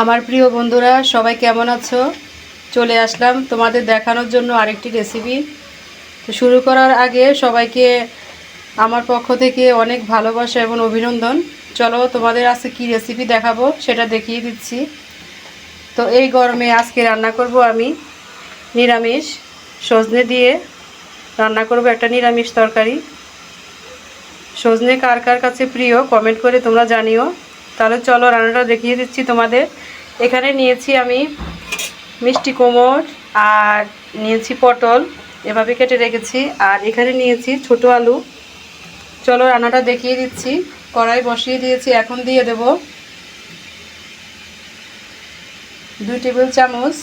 আমার প্রিয় বন্ধুরা, সবাই কেমন আছো? চলে আসলাম তোমাদের দেখানোর জন্য আরেকটি রেসিপি তো শুরু করার আগে সবাইকে আমার পক্ষ থেকে অনেক ভালোবাসা এবং অভিনন্দন। চলো তোমাদের আজকে কি রেসিপি দেখাবো সেটা দেখিয়ে দিচ্ছি। তো এই গরমে আজকে রান্না করব আমি নিরামিষ। সজনে দিয়ে রান্না করব একটা নিরামিষ তরকারি। সজনে কার কার কাছে প্রিয় কমেন্ট করে তোমরা জানিও। তাহলে চলো রান্নাটা দেখিয়ে দিচ্ছি তোমাদের। এখানে নিয়েছি আমি মিষ্টি কোমর আর নিয়েছি পটল, এভাবে কেটে রেখেছি। আর এখানে নিয়েছি ছোট আলু। চলো রান্নাটা দেখিয়ে দিচ্ছি। কড়াই বসিয়ে দিয়েছি, এখন দিয়ে দেব দুই টেবিল চামচ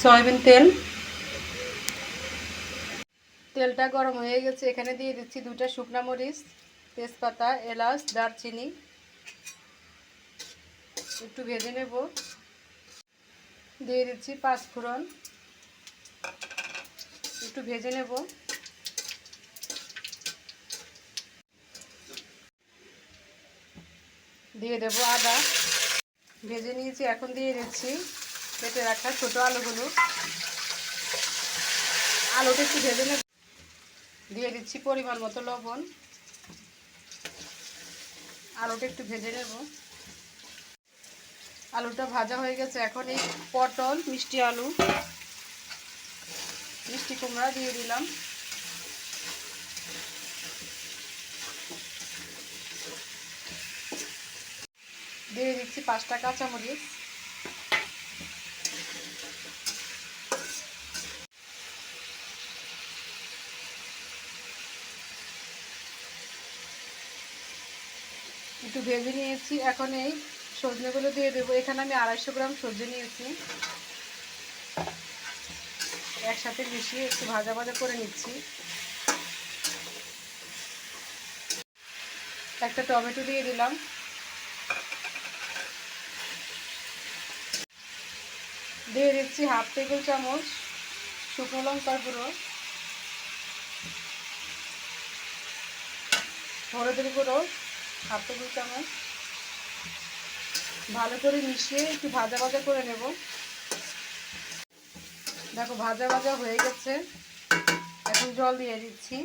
সয়াবিন তেল। তেলটা গরম হয়ে গেছে, এখানে দিয়ে দিচ্ছি দুটা শুকনা মরিচ। তেজপাতা, এলাচ, দারচিনি একটু ভেজে নেব। দিয়ে দিচ্ছি পাঁচ ফোড়ন একটু ভেজে নেব। দিয়ে দেব আদা। ভেজে নিয়েছি, এখন দিয়ে দিচ্ছি কেটে রাখা ছোট আলুগুলো। আলুটা একটু ভেজে নেব। দিয়ে দিচ্ছি পরিমাণ মতো লবণ। আলুটা একটু ভেজে নেব। আলুটা ভাজা হয়ে গেছে। এখন এই পটল, মিষ্টি আলু, মিষ্টি কুমড়া দিয়ে দিলাম। দিয়ে দিচ্ছি পাঁচটা কাঁচামরিচ। একটু ভেজে নিয়েছি। এখন এই সজনেগুলো দিয়ে দেবো। এখানে আমি আড়াইশো গ্রাম সবজি নিয়েছি। একসাথে মিশিয়ে একটু ভাজা ভাজা করে নিচ্ছি। একটা টমেটো দিয়ে দিলাম। দিয়ে দিচ্ছি হাফ টেবিল চামচ শুকনো লঙ্কার গুঁড়ো। হলুদের গুঁড়ো। হাফ টেবিল চামচ ভালো করে মিশিয়ে একটু ভাজা ভাজা করে নেব। দেখো, ভাজা ভাজা হয়ে গেছে। এখন জল দিয়ে দিচ্ছি।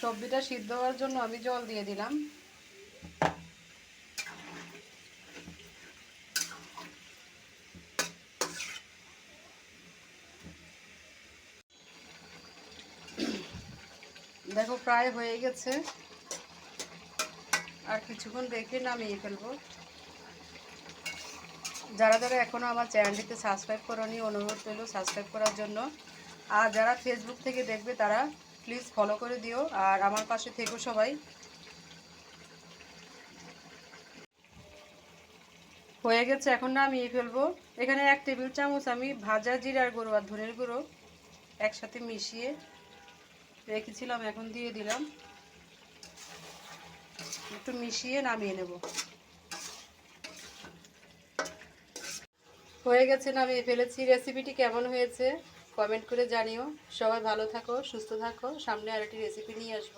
সবজিটা সিদ্ধ হওয়ার জন্য আমি জল দিয়ে দিলাম। দেখো, প্রায় হয়ে গেছে। আর কিছুক্ষণ রেখে নামিয়ে ফেলব। যারা যারা এখনও আমার চ্যানেলটিতে সাবস্ক্রাইব করনি, অনুরোধ রইল সাবস্ক্রাইব করার জন্য। আর যারা ফেসবুক থেকে দেখবে, তারা প্লিজ ফলো করে দিও। আর আমার পাশে থেকো সবাই। হয়ে গেছে, এখন নামিয়ে ফেলব। এখানে এক টেবিল চামচ আমি ভাজা জিরার গুঁড়ো আর ধনের গুঁড়ো একসাথে মিশিয়ে রেখেছিলাম, এখন দিয়ে দিলাম। একটু মিশিয়ে নামিয়ে নেব। হয়ে গেছে, নামিয়ে ফেলেছি। রেসিপিটি কেমন হয়েছে কমেন্ট করে জানিও। সবাই ভালো থাকো, সুস্থ থাকো। সামনে আরেকটি রেসিপি নিয়ে আসব।